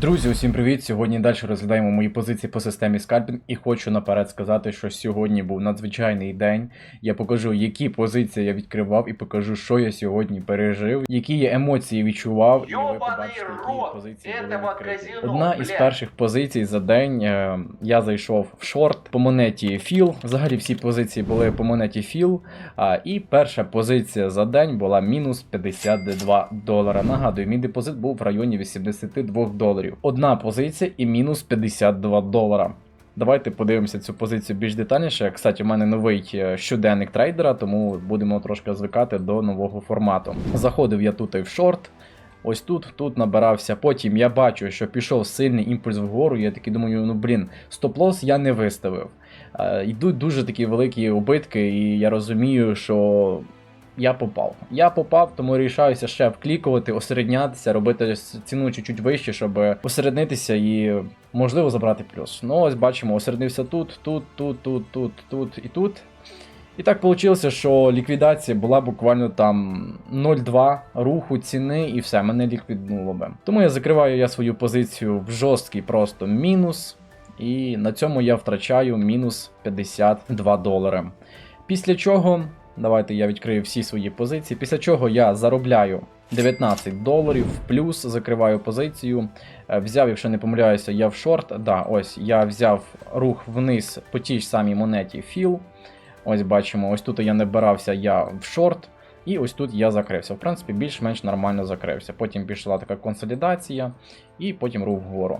Друзі, усім привіт! Сьогодні далі розглядаємо мої позиції по системі скальпінг і хочу наперед сказати, що сьогодні був надзвичайний день. Я покажу, які позиції я відкривав, і покажу, що я сьогодні пережив, які я емоції відчував, і ви побачите, які позиції були відкриті. Одна із перших позицій за день е, я зайшов в шорт по монеті Філ. Взагалі всі позиції були по монеті Філ. І перша позиція за день була мінус 52 долара. Нагадую, мій депозит був в районі 82 доларів. Одна позиція і мінус 52 долара. Давайте подивимося цю позицію більш детальніше. Кстати, у мене новий е, щоденник трейдера, тому будемо трошки звикати до нового формату. Заходив я тут і в шорт. Ось тут, тут набирався. Потім я бачу, що пішов сильний імпульс вгору. Я такий думаю, ну блін, стоп-лос я не виставив. Е, йдуть дуже такі великі убитки, і я розумію, що я попав. Я попав, тому рішаюся ще вклікувати, осереднятися, робити ціну чуть-чуть вище, щоб осереднитися і можливо забрати плюс. Ну ось бачимо, осереднився тут, тут, тут, тут, тут, тут і тут. І так вийшло, що ліквідація була буквально там 0,2 руху ціни, і все, мене ліквіднуло би. Тому я закриваю я свою позицію в жорсткий просто мінус. І на цьому я втрачаю мінус 52 долари. Після чого, давайте я відкрию всі свої позиції. Після чого я заробляю 19 доларів в плюс, закриваю позицію. Е, Взяв, якщо не помиляюся, я в шорт. Да, ось я взяв рух вниз по тій ж самій монеті Філ. Ось бачимо, ось тут я не бирався я в шорт. І ось тут я закрився. В принципі, більш-менш нормально закрився. Потім пішла така консолідація, і потім рух вгору.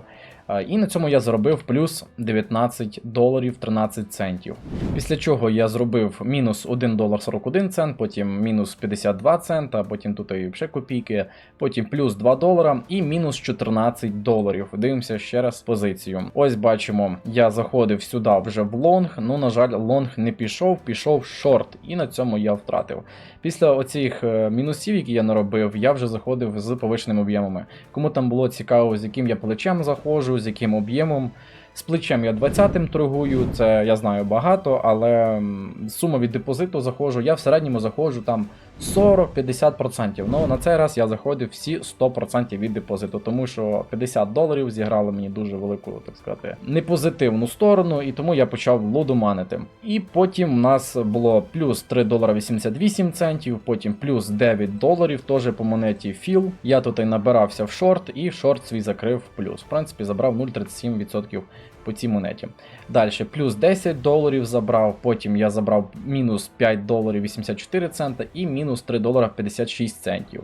Е, І на цьому я заробив плюс 19 доларів 13 центів. Після чого я зробив мінус 1 долар 41 цент, потім мінус 52 цента, потім тут і ще копійки, потім плюс 2 долара і мінус 14 доларів. Дивимося ще раз позицію. Ось бачимо, я заходив сюди вже в лонг. Ну, на жаль, лонг не пішов, пішов шорт, і на цьому я втратив. Після оцих е, мінусів, які я наробив, я вже заходив з повищеними об'ємами. Кому там було цікаво, з яким я плечем заходжу, з яким об'ємом. З плечем я 20-м торгую, це я знаю багато, але сума від депозиту заходжу, я в середньому заходжу там 40-50%. Ну на цей раз я заходив всі 100% від депозиту, тому що 50 доларів зіграли мені дуже велику, так сказати, непозитивну сторону, і тому я почав лудоманити. І потім у нас було плюс 3 долара 88 центів, потім плюс 9 доларів, теж по монеті Філ. Я тут і набирався в шорт, і шорт свій закрив плюс. В принципі, забрав 0,37% по цій монеті. Далі плюс 10 доларів забрав, потім я забрав мінус 5 доларів 84 цента і мінус 3 долара 56 центів.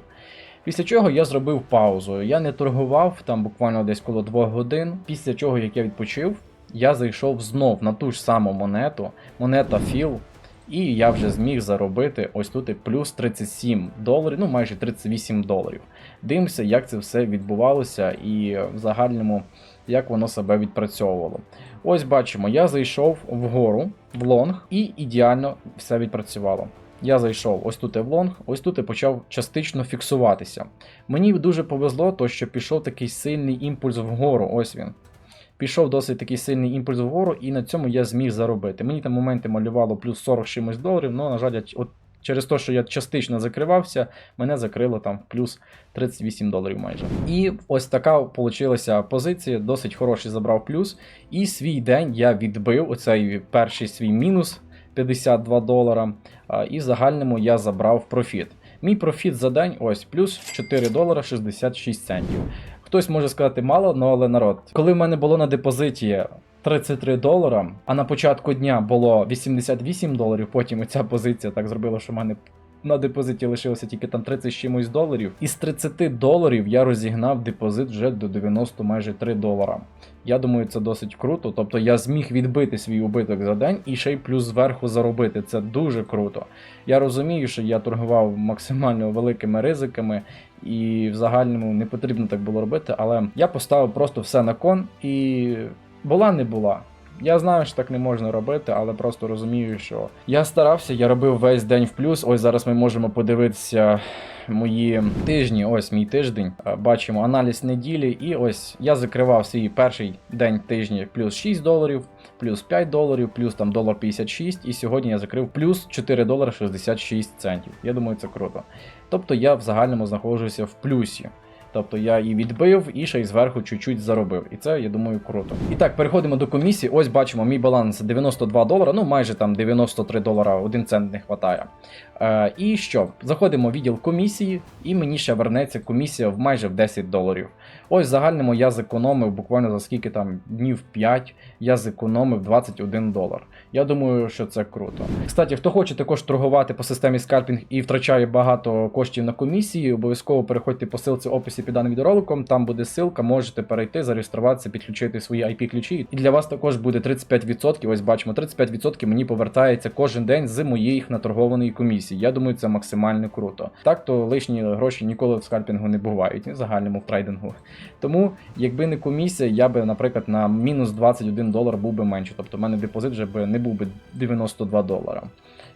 Після чого я зробив паузу. Я не торгував там буквально десь коло 2 годин. Після чого, як я відпочив, я зайшов знов на ту ж саму монету, монета Філ. І я вже зміг заробити ось тут плюс 37 доларів, ну майже 38 доларів. Дивимося, як це все відбувалося, і в загальному як воно себе відпрацьовувало. Ось бачимо, я зайшов вгору в лонг і ідеально все відпрацювало. Я зайшов ось тут і в лонг, ось тут і почав частично фіксуватися. Мені дуже повезло, то що пішов такий сильний імпульс вгору. Ось він. Пішов досить такий сильний імпульс вгору, і на цьому я зміг заробити. Мені там моменти малювало плюс 40 чимось доларів, але, на жаль, я, от через те, що я частично закривався, мене закрило там плюс 38 доларів майже. І ось така вийшла позиція, досить хороший забрав плюс. І свій день я відбив оцей перший свій мінус 52 долара. І в загальному я забрав профіт. Мій профіт за день ось плюс 4 долара 66 центів. Хтось може сказати мало, ну але народ. Коли в мене було на депозиті 33 долара, а на початку дня було 88 доларів, потім оця позиція так зробила, що в мене на депозиті лишилося тільки там 30 з чимось доларів. Із 30 доларів я розігнав депозит вже до 90 майже 3 долара. Я думаю, це досить круто. Тобто я зміг відбити свій убиток за день і ще й плюс зверху заробити. Це дуже круто. Я розумію, що я торгував максимально великими ризиками, і в загальному не потрібно так було робити, але я поставив просто все на кон і була не була. Я знаю, що так не можна робити, але просто розумію, що я старався, я робив весь день в плюс. Ось зараз ми можемо подивитися мої тижні. Ось мій тиждень. Е, Бачимо аналіз неділі. І ось я закривав свій перший день тижня плюс 6 доларів, плюс 5 доларів, плюс там долар 56. І сьогодні я закрив плюс 4 долари 66 центів. Я думаю, це круто. Тобто я в загальному знаходжуся в плюсі. Тобто я і відбив, і ще й зверху чуть-чуть заробив. І це, я думаю, круто. І так, переходимо до комісії. Ось бачимо, мій баланс 92 долара, ну майже там 93 долара, один цент не вистачає. Е, і що? Заходимо в відділ комісії, і мені ще вернеться комісія в майже в 10 доларів. Ось в загальному я зекономив буквально за скільки там днів 5, я зекономив 21 долар. Я думаю, що це круто. Кстати, хто хоче також торгувати по системі скальпінг і втрачає багато коштів на комісії, обов'язково переходьте по ссылці в описі під даним відеороликом. Там буде ссылка, можете перейти, зареєструватися, підключити свої IP-ключі. І для вас також буде 35%. Ось бачимо, 35% мені повертається кожен день з моєї наторгованої комісії. Я думаю, це максимально круто. Так то лишні гроші ніколи в скальпінгу не бувають, і в загальному в трейдингу. Тому, якби не комісія, я би, наприклад, на мінус 21 долар був би менше. Тобто, в мене депозит вже би не був би 92 долара.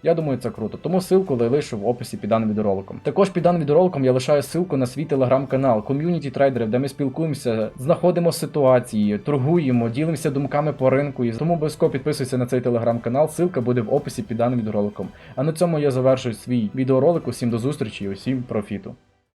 Я думаю, це круто. Тому ссылку лишу в описі під даним відеороликом. Також під даним відеороликом я лишаю ссылку на свій телеграм-канал ком'юніті трейдерів, де ми спілкуємося, знаходимо ситуації, торгуємо, ділимося думками по ринку. І тому обов'язково підписуйся на цей телеграм-канал. Ссылка буде в описі під даним відеороликом. А на цьому я завершую свій відеоролик. Усім до зустрічі і усім профіту.